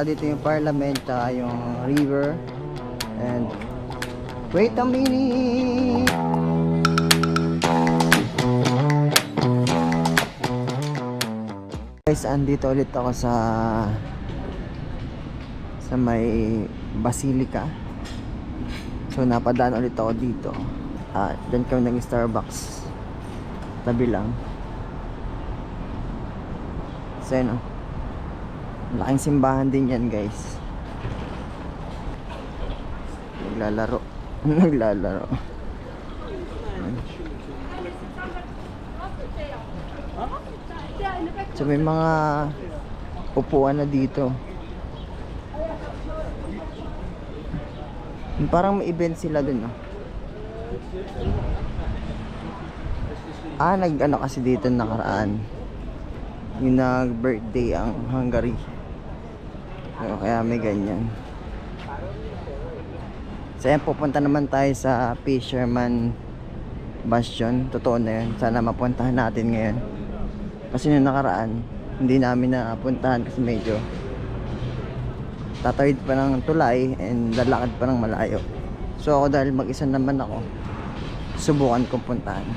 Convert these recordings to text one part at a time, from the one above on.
nakita dito yung parliament, tsaka yung river. And wait a minute! Guys, andito ulit ako sa sa may Basilica. So napadaan ulit ako dito. Ah, dyan kami ng Starbucks. Tabi lang. So yun oh. Laking simbahan din yan guys. Naglalaro. Naglalaro. So may mga upuan na dito. Parang may event sila dun, no? Ah, nag ano kasi dito nakaraan. Yung nag-birthday ang Hungary. So, kaya may ganyan. So, ayan, pupunta naman tayo sa Fisherman Bastion. Totoo na yun. Sana mapuntahan natin ngayon. Kasi nung nakaraan, hindi namin napuntahan kasi medyo tatawid pa ng tulay and lalakad pa ng malayo. So ako dahil mag-isa naman ako, subukan kong puntahan.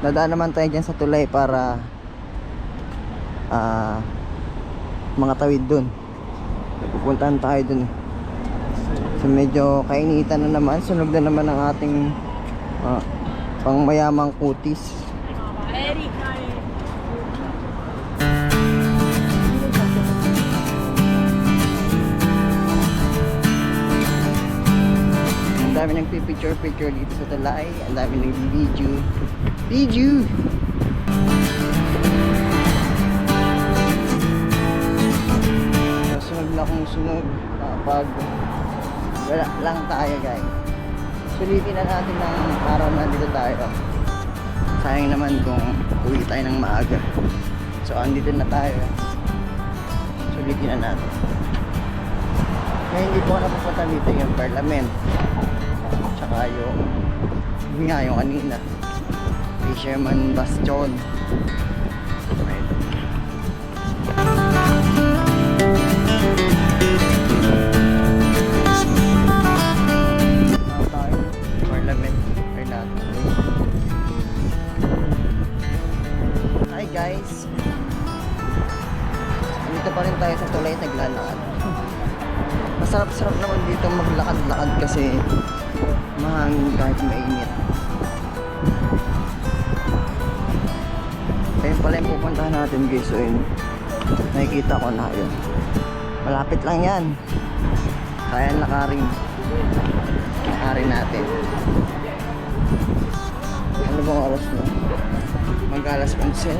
Dadaan naman tayo dyan sa tulay para ah mga tawid dun. Pupuntahan tayo dun. eh. So medyo kainitan na naman, sunog na naman ang ating ah, pangmayamang kutis. Ang dami nagpipicture-picture dito sa Talay. Ang dami nag-video. Video! Sunog sunog kapag wala lang tayo guys. Sulitin na natin ng araw na dito tayo. Sayang naman kung uwi tayo ng maaga. So andito na tayo. Sulitin na natin. Kaya hindi ko na pupunta dito yung parliament. Tsaka yung yun nga yung kanina. Fisherman Bastion. Nakikita ko na yun. Malapit lang yan. Kaya lakarin. Lakarin natin. Ano bang oras na? Mag-alas 11.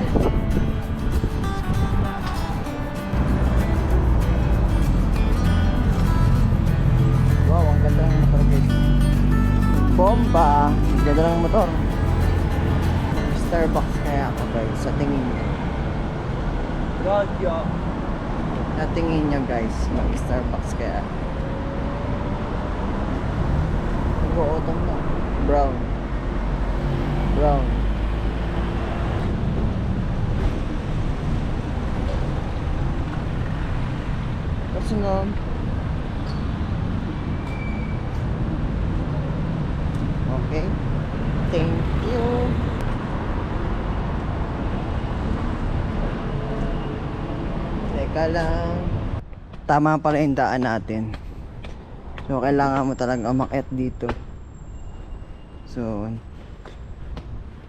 Wow, ang ganda ng motor guys. Bomba! Ang ganda ng motor. Starbucks kaya ako guys, sa tingin nyo. Radio. Sa tingin nyo guys, mag-Starbucks kaya. Nag-autumn na. Brown. Brown. Kasunod. Okay. Thank you. Teka lang. Tama pala yung daan natin. So, kailangan mo talaga umakyat dito. So,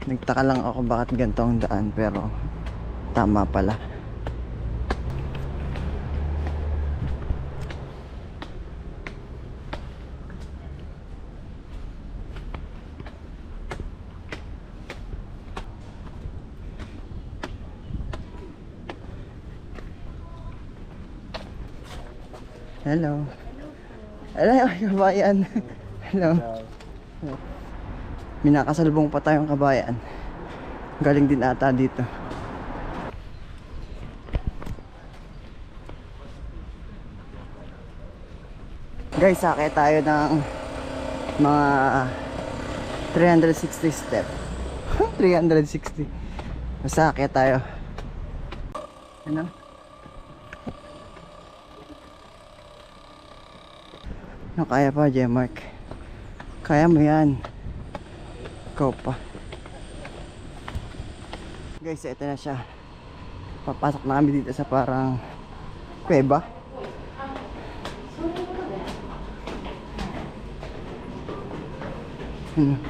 nagtaka lang ako bakit ganito ang daan pero tama pala. Hello. Hello, kabayan. Hello. Minakasalubong pa tayong kabayan. Galing din ata dito. Guys, sakay tayo ng mga 360 step. 360. Masakay tayo. Ano? No, kaya pa, Jemark. Kaya mo yan. Ikaw pa. Guys, ito na siya. Papasok na kami dito sa parang kuweba. Hmm.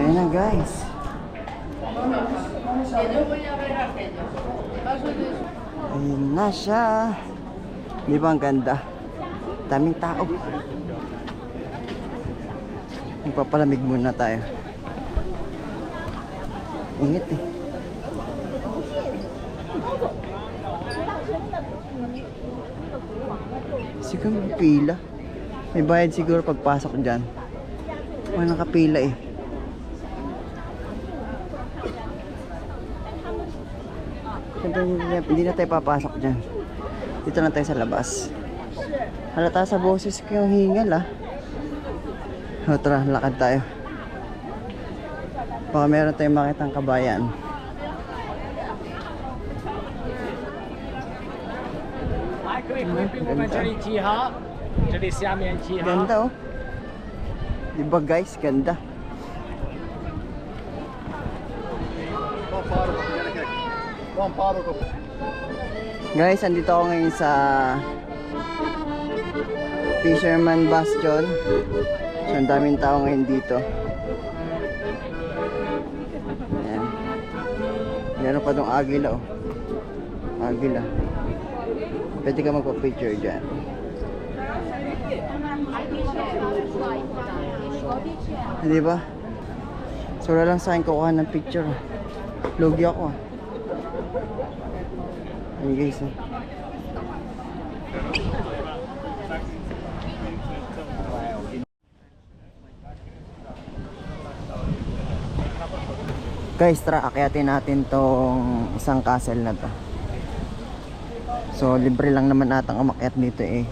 Ayan na guys. Ayun na siya. Di ba ang ganda? Daming tao. Magpapalamig muna tayo. Init eh. Siguro pila. May bayad siguro pagpasok dyan. May nakapila eh. Hindi na tayo papasok dyan. Dito na tayo sa labas. Halata sa boses ko yung hingal ah. O tara, lakad tayo. Baka meron tayong makitang kabayan. Ganda. Ganda oh. Diba guys, ganda. Guys, andito ako ngayon sa Fisherman Bastion. So, ang daming tao ngayon dito. Ayan. Meron pa dong agila oh. Agila. Pwede ka magpa-picture dyan. Di ba? So lang sa akin kukuha ng picture. Logi ako ah. Ayun guys eh. Guys, tara, akyatin natin tong isang castle na to. So, libre lang naman natang umakyat dito eh.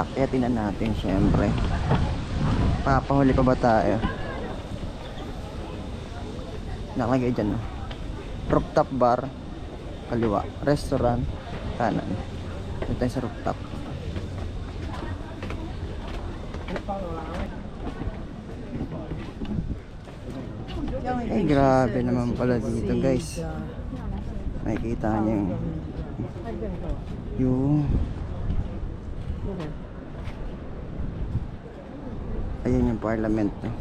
Akyatin na natin, syempre. Papahuli pa ba tayo? Nakalagay dyan, no? Rooftop bar, kaliwa. Restaurant, kanan. Dito tayo sa rooftop. Eh, grabe naman pala dito, guys. Makikita niyo yung... Yung... Ayan yung parliament, no?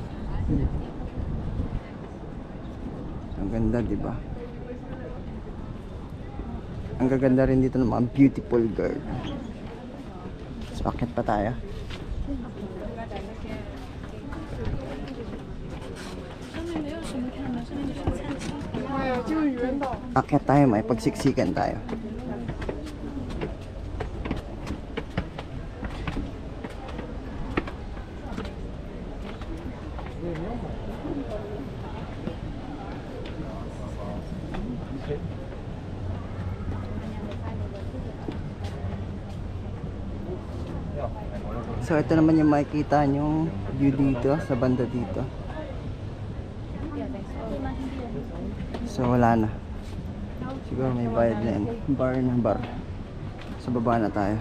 Ang ganda, di ba? Ang gaganda rin dito ng mga beautiful girl. So, akit pa tayo. Akit tayo, may pagsiksikan tayo. Ito naman yung makikita nyo view dito sa banda dito. So wala na. Siguro may bayad na yun. Bar na bar. Sa baba na tayo.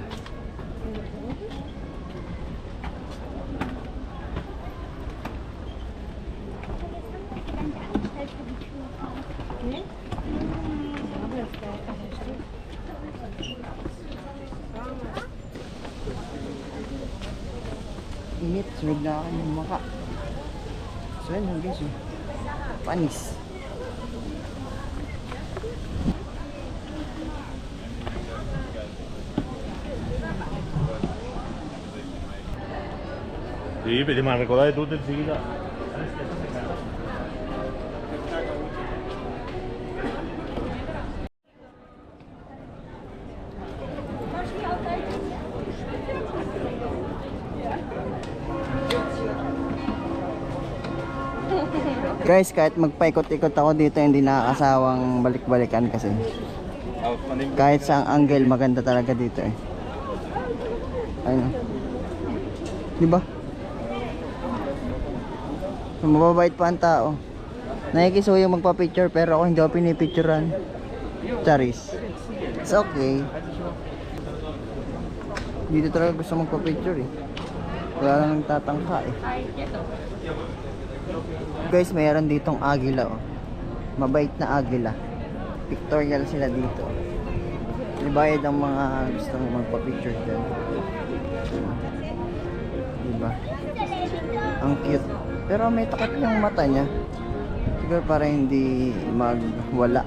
Init, sunod na ako ng maka. So yun guys, oh. panis. Sì, vedi, ma ricordate tutto il sigla. Guys, kahit magpaikot-ikot ako dito, hindi nakakasawang balik-balikan kasi. Kahit sa angle, maganda talaga dito eh. Ayun. Di ba? Mababait pa ang tao. Nakikisuyo magpa-picture pero ako hindi ako pinipicturean. Charis. It's okay. Dito talaga gusto magpa-picture eh. Wala nang nagtatangka eh. Guys, mayroon ditong agila oh. Mabait na agila. Pictorial sila dito. Ibayad ang mga gustong magpa-picture dyan. Diba? Ang cute. Pero may takip yung mata niya. Siguro para hindi magwala.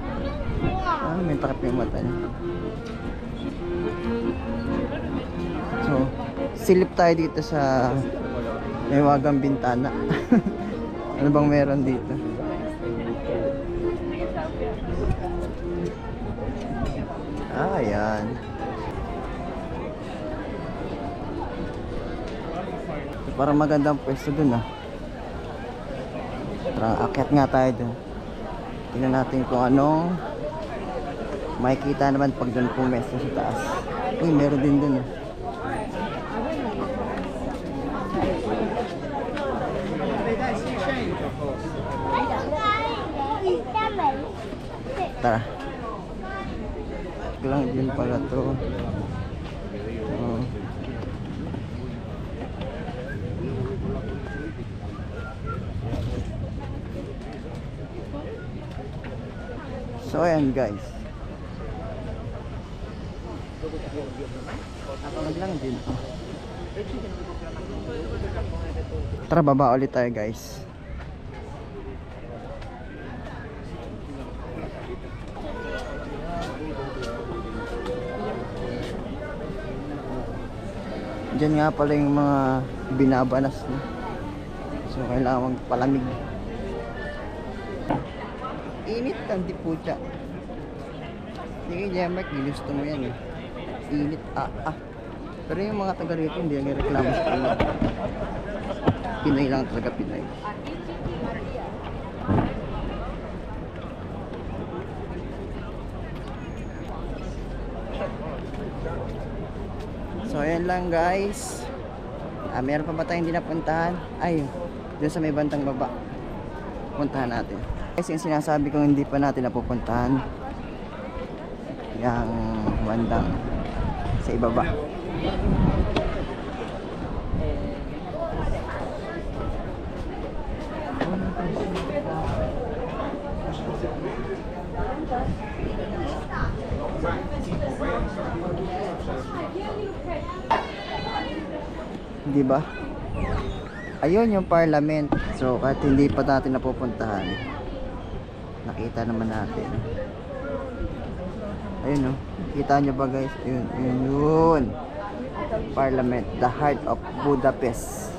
Ah, may takip yung mata niya. So, silip tayo dito sa may wagang bintana. ano bang meron dito? Ah, ayan. Parang magandang pwesto dun ah. Tara, akyat nga tayo dun. Tingnan natin kung anong makikita naman pag dun pumesto sa taas. Uy, meron din dun ah. Tara. Lang din pala to. Oh. So ayan guys. Lang din. Tara baba ulit tayo guys. Diyan nga pala yung mga binabanas no? So kailangan magpalamig Init ang di putya Sige Jemek, ginusto mo yan eh. Init ah ah. Pero yung mga taga rito hindi ang reklamo sa Pinoy Pinoy lang talaga Pinoy ayan lang guys. Ah, meron pa ba tayong hindi napuntahan? Ay, doon sa may bantang baba. Puntahan natin. Guys, yung sinasabi kong hindi pa natin napupuntahan. Yung bandang sa ibaba. Di ba? Ayun yung parliament. So, kahit hindi pa natin napupuntahan, nakita naman natin. Ayun no. Kita nyo ba guys? Ayun, ayun, yun. Parliament, the heart of Budapest.